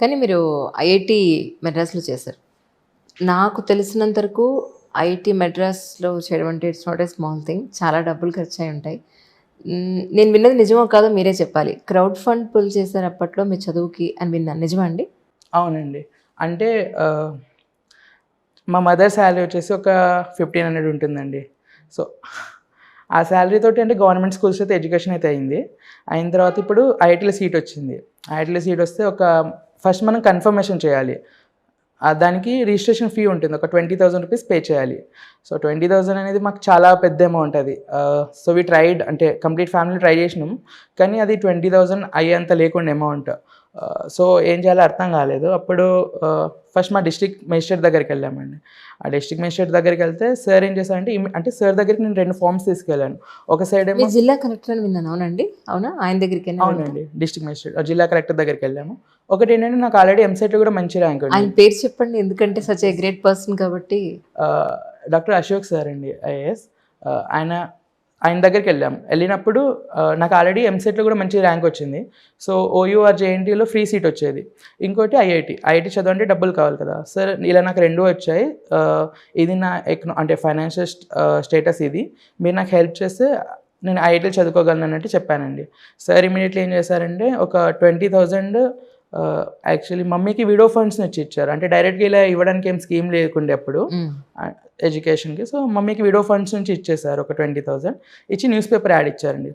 కానీ మీరు ఐఐటి మెడ్రాస్లో చేశారు. నాకు తెలిసినంత వరకు ఐఐటి మెడ్రాస్లో చేయడం అంటే it's not a small thing చాలా డబ్బులు ఖర్చు అయి ఉంటాయి నేను విన్నది నిజమో కాదో మీరే చెప్పాలి. క్రౌడ్ ఫండ్ పుల్ చేశారు అప్పట్లో మీ చదువుకి అని విన్నాను నిజమా అండి? అవునండి. అంటే మా మదర్ శాలరీ వచ్చేసి ఒక ఫిఫ్టీన్ హండ్రెడ్ ఉంటుందండి. సో ఆ శాలరీ తోటి అంటే గవర్నమెంట్ స్కూల్స్ అయితే ఎడ్యుకేషన్ అయితే అయింది. అయిన తర్వాత ఇప్పుడు ఐఐటీలో సీట్ వచ్చింది. ఐఐటీలో సీట్ వస్తే ఒక ఫస్ట్ మనం కన్ఫర్మేషన్ చేయాలి. దానికి రిజిస్ట్రేషన్ ఫీ ఉంటుంది. ఒక ట్వంటీ థౌసండ్ రూపీస్ పే చేయాలి. సో ట్వంటీ థౌసండ్ అనేది మాకు చాలా పెద్ద అమౌంట్ అది. సో వి ట్రైడ్ అంటే కంప్లీట్ ఫ్యామిలీ ట్రై చేసినాం. కానీ అది ట్వంటీ థౌసండ్ అయ్యేంత లేకుండా అమౌంట్. సో ఏం చేయాలో అర్థం కాలేదు. అప్పుడు ఫస్ట్ మా డిస్ట్రిక్ట్ మేజిస్ట్రేట్ దగ్గరికి వెళ్ళామండి. ఆ డిస్ట్రిక్ట్ మేజిస్ట్రేట్ దగ్గరికి వెళ్తే సార్ ఏం చేశారంటే అంటే సార్ దగ్గరికి నేను రెండు ఫామ్స్ తీసుకెళ్ళాను. ఒక సైడ్ ఏమో జిల్లా కలెక్టర్ అని విన్నాను. అవునండి. అవునా? ఆయన దగ్గరికి అవునండి. డిస్ట్రిక్ట్ మేజిస్ట్రేట్ జిల్లా కలెక్టర్ దగ్గరికి వెళ్ళాము. ఒకటి ఏంటంటే నాకు ఆల్రెడీ ఎంసెట్ కూడా మంచి ర్యాంక్ ఆయన పేరు చెప్పండి. ఎందుకంటే సచ్ ఏ గ్రేట్ పర్సన్ కాబట్టి. డాక్టర్ అశోక్ సార్ అండి ఐఏఎస్. ఆయన ఆయన దగ్గరికి వెళ్ళాం. వెళ్ళినప్పుడు నాకు ఆల్రెడీ ఎంసెట్లో కూడా మంచి ర్యాంక్ వచ్చింది. సో ఓయూఆర్ జేఎన్టీలో ఫ్రీ సీట్ వచ్చేది. ఇంకోటి ఐఐటి ఐఐటి చదవంటే డబ్బులు కావాలి కదా. సార్ ఇలా నాకు రెండు వచ్చాయి. ఇది నా ఎకనో అంటే ఫైనాన్షియల్ స్టేటస్ ఇది. మీరు నాకు హెల్ప్ చేస్తే నేను ఐఐటీలో చదువుకోగలను అన్నట్టు చెప్పానండి. సార్ ఇమీడియట్లీ ఏం చేశారంటే ఒక ట్వంటీ థౌజండ్ యాక్చువల్లీ మమ్మీకి విడో ఫండ్స్ నుంచి ఇచ్చారు అంటే డైరెక్ట్గా ఇలా ఇవ్వడానికి ఏం స్కీమ్ లేకుండే అప్పుడు ఎడ్యుకేషన్కి సో మమ్మీకి విడో ఫండ్స్ నుంచి ఇచ్చేసారు ఒక ట్వంటీ థౌజండ్ ఇచ్చి న్యూస్ పేపర్ యాడ్ ఇచ్చారండి.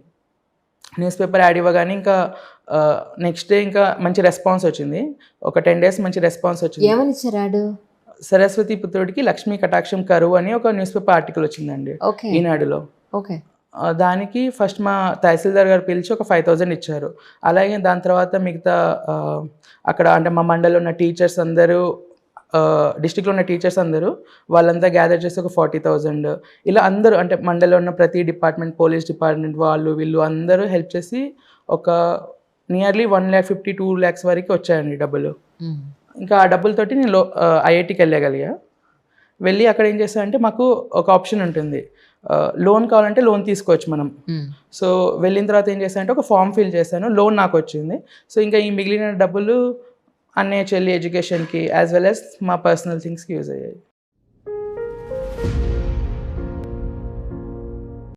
న్యూస్ పేపర్ యాడ్ ఇవ్వగానే ఇంకా నెక్స్ట్ డే ఇంకా మంచి రెస్పాన్స్ వచ్చింది. ఒక టెన్ డేస్ మంచి రెస్పాన్స్ వచ్చింది. ఏమని ఇచ్చారు యాడ్? సరస్వతి పుత్రుడికి లక్ష్మీ కటాక్షం కరువు అని ఒక న్యూస్ పేపర్ ఆర్టికల్ వచ్చిందండి ఈనాడులో. ఓకే దానికి ఫస్ట్ మా తహసీల్దార్ గారు పిలిచి ఒక ఫైవ్ థౌజండ్ ఇచ్చారు. అలాగే దాని తర్వాత మిగతా అక్కడ అంటే మా మండలంలో ఉన్న టీచర్స్ అందరూ డిస్టిక్లో ఉన్న టీచర్స్ అందరూ వాళ్ళంతా గ్యాదర్ చేసి ఒక ఫార్టీ థౌజండ్. ఇలా అందరూ అంటే మండలంలో ఉన్న ప్రతి డిపార్ట్మెంట్ పోలీస్ డిపార్ట్మెంట్ వాళ్ళు వీళ్ళు అందరూ హెల్ప్ చేసి ఒక nearly one lakh fifty two lakhs వరకు వచ్చాయండి డబ్బులు. ఇంకా ఆ డబ్బులతోటి నేను లో ఐఐటికి వెళ్ళగలిగా. వెళ్ళి అక్కడ ఏం చేస్తానంటే మాకు ఒక ఆప్షన్ ఉంటుంది. లోన్ కావాలంటే లోన్ తీసుకోవచ్చు మనం. మ్. సో వెళ్ళిన తర్వాత ఏం చేశానంటే ఒక ఫామ్ ఫిల్ చేశాను లోన్ నాకు వచ్చింది. సో ఇంకా ఈ మిగిలిన డబ్బులు అన్నయ్య చెల్లి ఎడ్యుకేషన్కి యాజ్ వెల్ యాజ్ మా పర్సనల్ థింగ్స్కి యూజ్ అయ్యాయి.